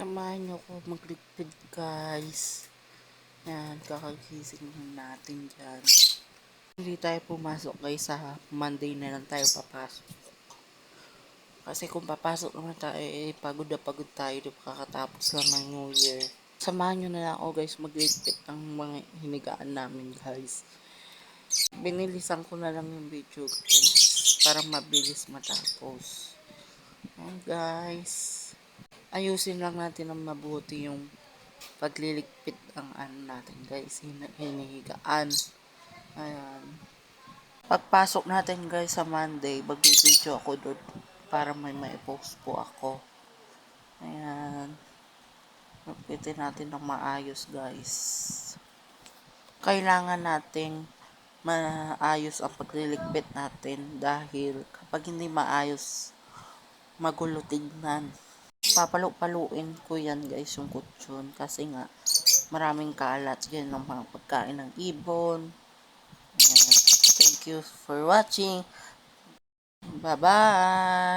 Samahan niyo ko magligpid guys. Yan, kakagising na natin dyan. Hindi tayo pumasok guys sa Monday na lang tayo papasok. Kasi kung papasok naman tayo, eh, pagod na pagod tayo. Ba kakatapos lang ng New Year. Samahan nyo na lang ako guys magligpit ng mga hinigaan namin guys. Binilisan ko na lang yung video guys. Para mabilis matapos. Ayan guys. Ayusin lang natin ng mabuti yung pagliligpit ang ano natin guys. Hin- hinihigaan. Ayan. Pagpasok natin guys sa Monday, magbibideo ako doon para may mai-post po ako. Ayan. Magpitin natin ng maayos guys. Kailangan nating maayos ang pagliligpit natin dahil kapag hindi maayos, magulo tignan. Papalo-paluin ko yan guys yung kutsyon kasi nga maraming kalat yan ng mga pagkain ng ibon. Thank you for watching. Bye-bye!